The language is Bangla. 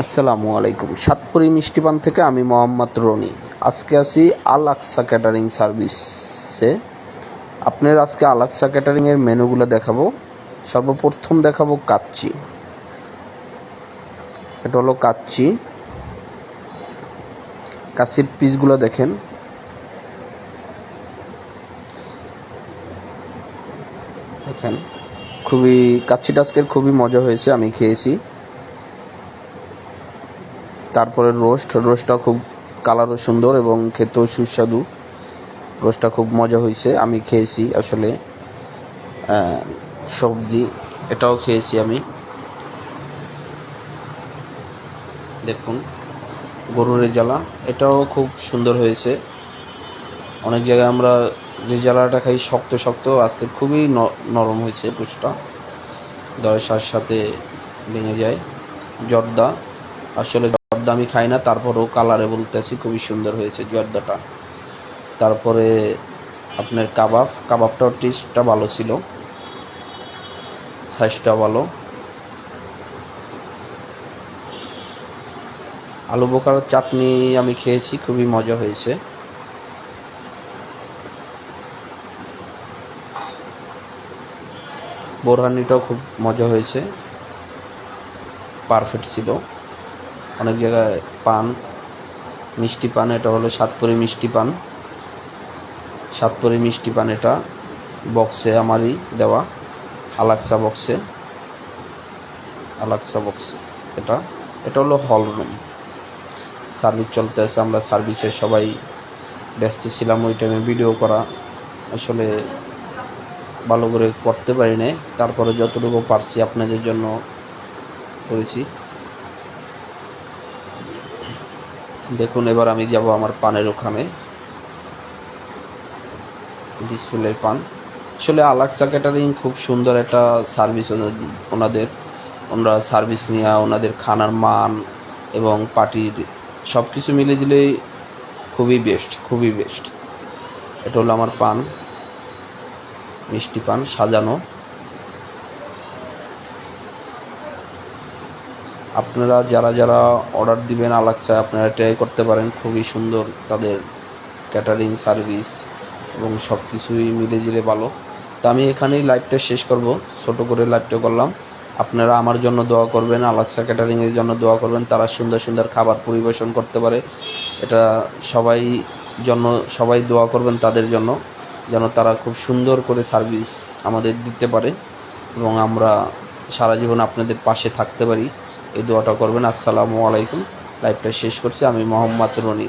আসসালামু আলাইকুম। সাতপুরি মিষ্টি পান থেকে আমি মোহাম্মদ রনি। আজকে আছি আল আকসা ক্যাটারিং সার্ভিসে। আপনার আজকে আল আকসা ক্যাটারিংয়ের মেনুগুলো দেখাবো। সর্বপ্রথম দেখাবো কাচ্চি। এটা হলো কাচ্চি। কাচ্চির পিসগুলো দেখেন। দেখেন, খুবই কাচ্চিটা আজকের খুবই মজা হয়েছে, আমি খেয়েছি। তারপরে রোস্ট, রোস্টটা খুব কালারও সুন্দর এবং খেতেও সুস্বাদু। রোস্টটা খুব মজা হয়েছে, আমি খেয়েছি আসলে সবজি, এটাও খেয়েছি আমি। দেখুন, গরুর রেজালা, এটাও খুব সুন্দর হয়েছে। অনেক জায়গায় আমরা রেজালাটা খাই শক্ত শক্ত, আজকে খুবই নরম হয়েছে দয়ের সাথে সাথে ভেঙে যায়। জর্দা, আসলে জর্দা আমি খাই না, তারপরেও কালারে বলতেছি, খুবই সুন্দর হয়েছে জর্দাটা। তারপরে আপনার কাবাব কাবাবটাও টেস্টটা ভালো ছিল। সাইজটা ভালো। আলু বোকার চাটনি আমি খেয়েছি, খুবই মজা হয়েছে। বোরহানিটাও খুব মজা হয়েছে। পারফেক্ট ছিল। অনেক জায়গায় পান। মিষ্টি পান, এটা হলো সাতপুরি মিষ্টি পান। সাতপুরি মিষ্টি পান এটা বক্সে আমারই দেওয়া, আলাক্সা বক্সে আলাক্সা বক্স এটা। এটা হলো হল রুম সার্ভিস চলতে আছে, আমরা সার্ভিসে সবাই ব্যস্ত ছিলাম ওই টাইমে ভিডিও করা। আসলে ভালো করে করতে পারি নাই। তারপরে যতটুকু পারছি আপনাদের জন্য করেছি। দেখুন, এবার আমি যাব আমার পানের ওখানে। ডিসপ্লের পান। আসলে আলাক্সা ক্যাটারিং খুব সুন্দর একটা সার্ভিস ওনাদের। ওনারা সার্ভিস নেওয়া ওনাদের খানার মান এবং পার্টির সব কিছু মিলে দিলেই খুবই বেস্ট খুবই বেস্ট এটা হলো আমার পান, মিষ্টি পান, সাজানো। আপনারা যারা যারা অর্ডার দিবেন আলাক্সা, আপনারা ট্রাই করতে পারেন। খুবই সুন্দর তাদের ক্যাটারিং সার্ভিস এবং সব কিছুই মিলে জিলে ভালো। তো আমি এখানেই লাইভটা শেষ করব। ছোট করে লাইভটা করলাম। আপনারা আমার জন্য দোয়া করবেন, আলাক্সা ক্যাটারিংয়ের জন্য দোয়া করবেন। তারা সুন্দর সুন্দর খাবার পরিবেশন করতে পারে। এটা সবাই জন্য, সবাই দোয়া করবেন তাদের জন্য, যেন তারা খুব সুন্দর করে সার্ভিস আমাদের দিতে পারে এবং আমরা সারা জীবন আপনাদের পাশে থাকতে পারি। এই দোয়াটা করবেন। আসসালামু আলাইকুম। লাইভটা শেষ করছি। আমি মোহাম্মদ রনি।